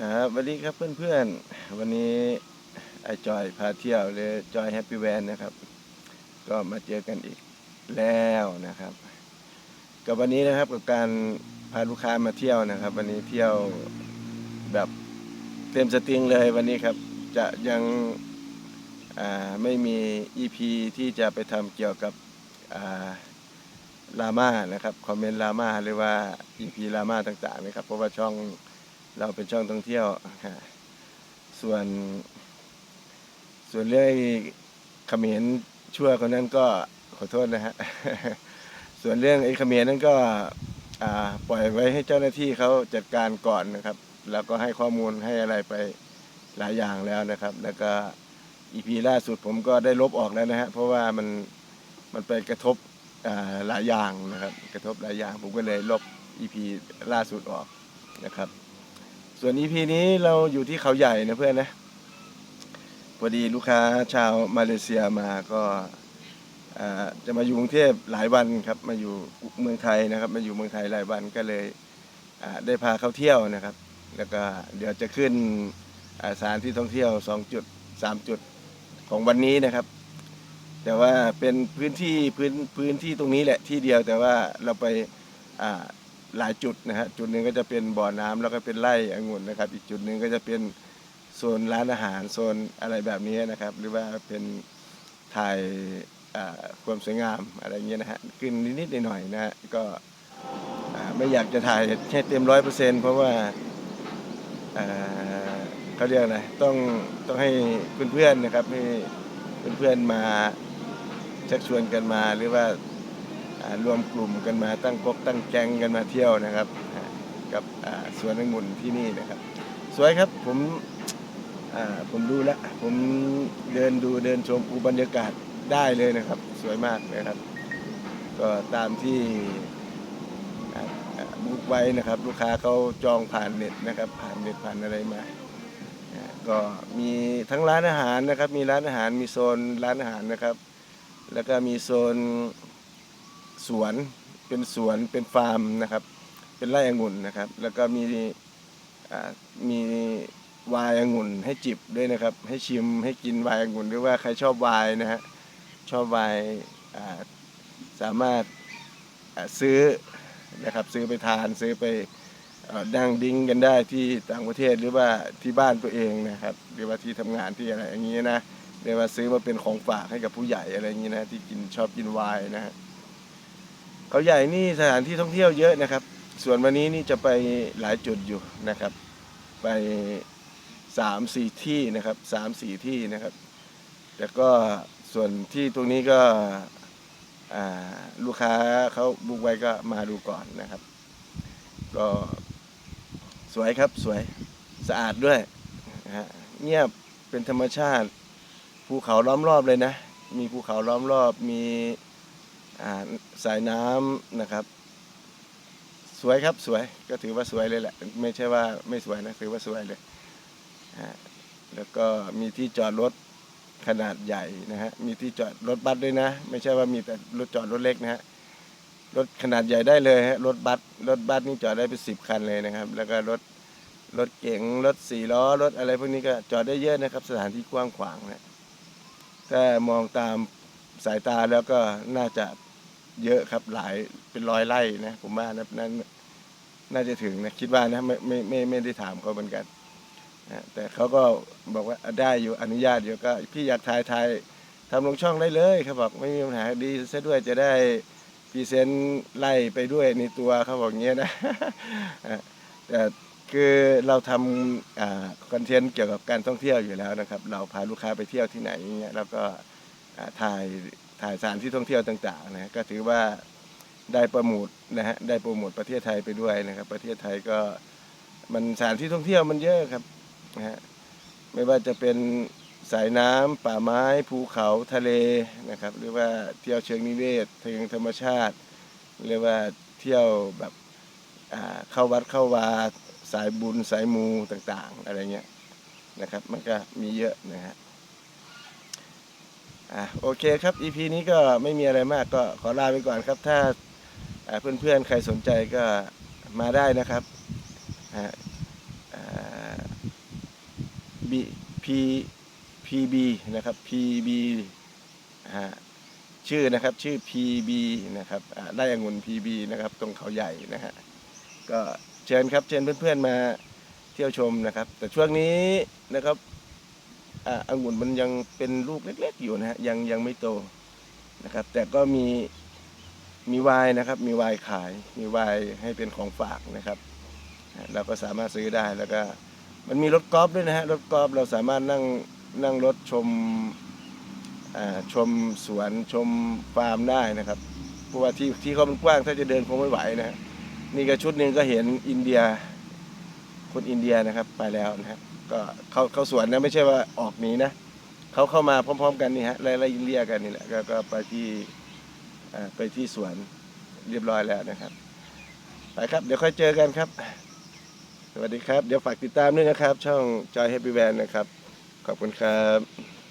ครับสวัสดีครับเพื่อนๆ วันนี้ไอจอยพาเที่ยวหรือจอยแฮปปี้แวนนะครับ ก็มาเจอกันอีกแล้วนะครับ กับวันนี้นะครับกับการพาลูกค้ามาเที่ยวนะครับ วันนี้เที่ยวแบบเต็มสตริงเลยวันนี้ครับจะยังไม่มี EP ที่จะไปทำเกี่ยวกับลาม่านะครับคอมเมนต์ลาม่าหรือว่า EP ลาม่าต่างๆนะครับเพราะว่าช่อง เราเป็นช่องท่องเที่ยวส่วน ส่วนเรื่องเขมรชั่วคนนั้นก็ขอโทษนะฮะ ส่วนเรื่องไอ้เขมรนั้นก็ปล่อยไว้ให้เจ้าหน้าที่เขาจัดการก่อนนะครับ แล้วก็ให้ข้อมูลให้อะไรไปหลายอย่างแล้วนะครับ แล้วก็อีพีล่าสุดผมก็ได้ลบออกแล้วนะฮะ เพราะว่ามันมันไปกระทบหลายอย่างนะครับ กระทบหลายอย่าง ผมก็เลยลบอีพีล่าสุดออกนะครับ ส่วน EP นี้เราอยู่ที่เขาใหญ่นะเพื่อนนะพอดีลูกค้าชาวมาเลเซียมาก็จะมาอยู่กรุงเทพหลายวันครับ มาอยู่เมืองไทยนะครับ มาอยู่เมืองไทยหลายวันก็เลยได้พาเขาเที่ยวนะครับ แล้วก็เดี๋ยวจะขึ้นสถานที่ท่องเที่ยว2จุด3จุดของวันนี้นะครับ แต่ว่าเป็นพื้นที่พื้นพื้นที่ตรงนี้แหละที่เดียวแต่ว่าเราไป หลายจุดนะฮะจุดหนึ่งก็จะเป็นบ่อน้ำแล้วก็เป็นไร่องุ่นนะครับ อีกจุดหนึ่งก็จะเป็นโซนร้านอาหารโซนอะไรแบบนี้นะครับ หรือว่าเป็นถ่ายความสวยงามอะไรเงี้ยนะฮะขึ้นนิดๆหน่อยๆนะฮะก็ไม่อยากจะถ่ายให้เต็มร้อยเปอร์เซ็นต์เพราะว่าเขาเรียกอะไรต้องต้องให้เพื่อนๆนะครับให้เพื่อนๆมาชักชวนกันมาหรือว่า รวมกลุ่มกันมาตั้งกกตั้งแกงกันมาเที่ยวนะครับ กับสวนองุ่นที่นี่นะครับ สวยครับผมผมดูแล้วผมเดินดูเดินชมอุบรรยากาศได้เลยนะครับ สวยมากนะครับ ก็ตามที่บุ๊กไว้นะครับ ลูกค้าเขาจองผ่านเน็ตนะครับ ผ่านเน็ตผ่านอะไรมาก็มีทั้งร้านอาหารนะครับ มีร้านอาหารมีโซนร้านอาหารนะครับ แล้วก็มีโซน สวนเป็นสวนเป็นฟาร์มนะครับ เป็นไร่องุ่นนะครับ แล้วก็มีมีวายองุ่นให้จิบด้วยนะครับ ให้ชิมให้กินวายองุ่นหรือว่าใครชอบวายนะฮะชอบวายสามารถซื้อนะครับซื้อไปทานซื้อไปเอ่อดังดิ้งกันได้ที่ต่างประเทศหรือว่าที่บ้านตัวเองนะครับหรือว่าที่ทำงานที่อะไรอย่างนี้นะเรียกว่าซื้อมาเป็นของฝากให้กับผู้ใหญ่อะไรอย่างนี้นะที่กินชอบกินวายนะฮะ เขาใหญ่นี่สถานที่ท่องเที่ยวเยอะนะครับ ส่วนวันนี้นี่จะไปหลายจุดอยู่นะครับ ไปสามสี่ที่นะครับสามสี่ที่นะครับ แต่ก็ส่วนที่ตรงนี้ก็ลูกค้าเขาบุกไว้ก็มาดูก่อนนะครับ ก็สวยครับสวยสะอาดด้วยนะฮะเงียบเป็นธรรมชาติ ภูเขาล้อมรอบเลยนะ มีภูเขาล้อมรอบมี สายน้ำนะครับ สวยครับสวยก็ถือว่าสวยเลยแหละ ไม่ใช่ว่าไม่สวยนะถือว่าสวยเลยแล้วก็มีที่จอดรถขนาดใหญ่นะฮะมีที่จอดรถบัสด้วยนะ ไม่ใช่ว่ามีแต่รถจอดรถเล็กนะฮะรถขนาดใหญ่ได้เลยฮะรถบัสรถบัสนี่จอดได้เป็นสิบคันเลยนะครับ แล้วก็รถรถเก๋งรถสี่ล้อรถอะไรพวกนี้ก็จอดได้เยอะนะครับ สถานที่กว้างขวางนะถ้ามองตามสายตาแล้วก็น่าจะ เยอะครับหลายเป็นร้อยไร่นะผมว่านะนั้นน่าจะถึงนะคิดว่านะไม่ไม่ไม่ไม่ได้ถามเขาเหมือนกันนะแต่เขาก็บอกว่าได้อยู่อนุญาตอยู่ก็ พี่อยากถ่ายถ่ายทำลงช่องได้เลยเขาบอกไม่มีปัญหาดีซะด้วยจะได้พรีเซนต์ไล่ไปด้วยในตัวเขาบอกเงี้ยนะแต่คือเราทำอคอนเทนต์เกี่ยวกับการท่องเที่ยวอยู่แล้วนะครับ เราพาลูกค้าไปเที่ยวที่ไหนอย่างเงี้ยแล้วก็ถ่าย สถานที่ท่องเที่ยวต่างๆนะก็ถือว่าได้โปรโมทนะฮะได้โปรโมทประเทศไทยไปด้วยนะครับ ประเทศไทยก็มันสถานที่ท่องเที่ยวมันเยอะครับนะฮะไม่ว่าจะเป็นสายน้ำป่าไม้ ภูเขาทะเลนะครับ หรือว่าเที่ยวเชิงนิเวศเชิงธรรมชาติหรือว่าเที่ยวแบบอ่าเข้าวัดเข้าวาสายบุญสายมูต่างๆ อะไรเงี้ยนะครับ มันก็มีเยอะนะฮะ อะโอเคครับ EP นี้ก็ไม่มีอะไรมากก็ขอลาไปก่อนครับ ถ้าเพื่อนๆใครสนใจก็มาได้นะครับ PB P PB นะครับ PB ชื่อนะครับชื่อ PB นะครับไร่องุ่น PB นะครับ ตรงเขาใหญ่นะฮะก็เชิญครับเชิญเพื่อนๆมาเที่ยวชมนะครับ แต่ช่วงนี้นะครับ อ่าองุ่นมันยังเป็นลูกเล็ก ๆ อยู่นะฮะยังยังไม่โตนะครับ แต่ก็มีมีไวน์นะครับ มีไวน์ขาย มีไวน์ให้เป็นของฝากนะครับ เราก็สามารถซื้อได้แล้วก็ มันมีรถกอล์ฟด้วยนะฮะรถกอล์ฟเราสามารถนั่งนั่งรถชมอ่าชมสวนชมฟาร์มได้นะครับเพราะว่าที่ที่เขามันกว้างถ้าจะเดินคงไม่ไหวนะฮะนี่ก็ชุดหนึ่งก็เห็นอินเดียคนอินเดียนะครับไปแล้วนะฮะ ก็เขาเขาสวนนะไม่ใช่ว่าออกหนีนะเขาเข้ามาพร้อม ๆ กันนี่ฮะไล่ไล่เรียกกันนี่แหละก็ก็ไปที่ไปที่สวนเรียบร้อยแล้วนะครับไปครับ เดี๋ยวค่อยเจอกันครับ สวัสดีครับ เดี๋ยวฝากติดตามด้วยนะครับ ช่องจอยแฮปปี้แวนนะครับ ขอบคุณครับ